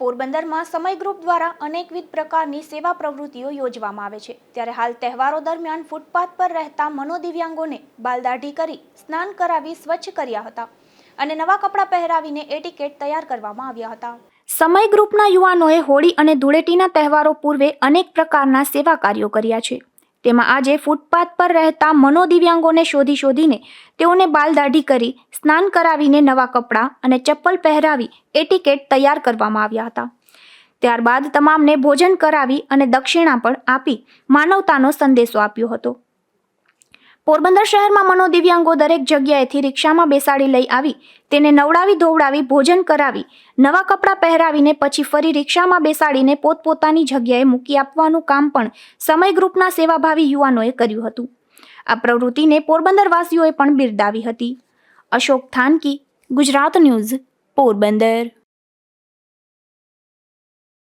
પોરબંદરમાં સમય ગ્રુપ દ્વારા અનેકવિધ પ્રકારની સેવા પ્રવૃત્તિઓ યોજવામાં આવે છે. ત્યારે હાલ તહેવારો દરમિયાન ફૂટપાથ પર રહેતા મનોદિવ્યાંગોને બાલદાઢી કરી સ્નાન કરાવી સ્વચ્છ કર્યા હતા અને નવા કપડાં પહેરાવીને એટિકેટ તૈયાર કરવામાં આવ્યા હતા. સમય ગ્રુપના યુવાનોએ હોળી અને ધૂળેટીના તહેવારો પૂર્વે અનેક પ્રકારના સેવા કાર્યો કર્યા છે. તેમાં આજે ફૂટપાથ પર રહેતા મનોદિવ્યાંગોને શોધી શોધીને તેઓને બાલદાઢી કરી સ્નાન કરાવીને નવા કપડાં અને ચપ્પલ પહેરાવી એટિકેટ તૈયાર કરવામાં આવ્યા હતા. ત્યારબાદ તમામને ભોજન કરાવી અને દક્ષિણા પણ આપી માનવતાનો સંદેશો આપ્યો હતો. પોરબંદર શહેરમાં મનોદિવ્યાંગો દરેક જગ્યાએથી રિક્ષામાં બેસાડી લઈ આવી, તેને નવડાવી ધોવડાવી, ભોજન કરાવી, નવા કપડાં પહેરાવીને પછી ફરી રિક્ષામાં બેસાડીને પોતપોતાની જગ્યાએ મૂકી આપવાનું કામ પણ સમય ગ્રુપના સેવાભાવી યુવાનોએ કર્યું હતું. આ પ્રવૃત્તિને પોરબંદરવાસીઓએ પણ બિરદાવી હતી. અશોક થાનકી, ગુજરાત ન્યૂઝ, પોરબંદર.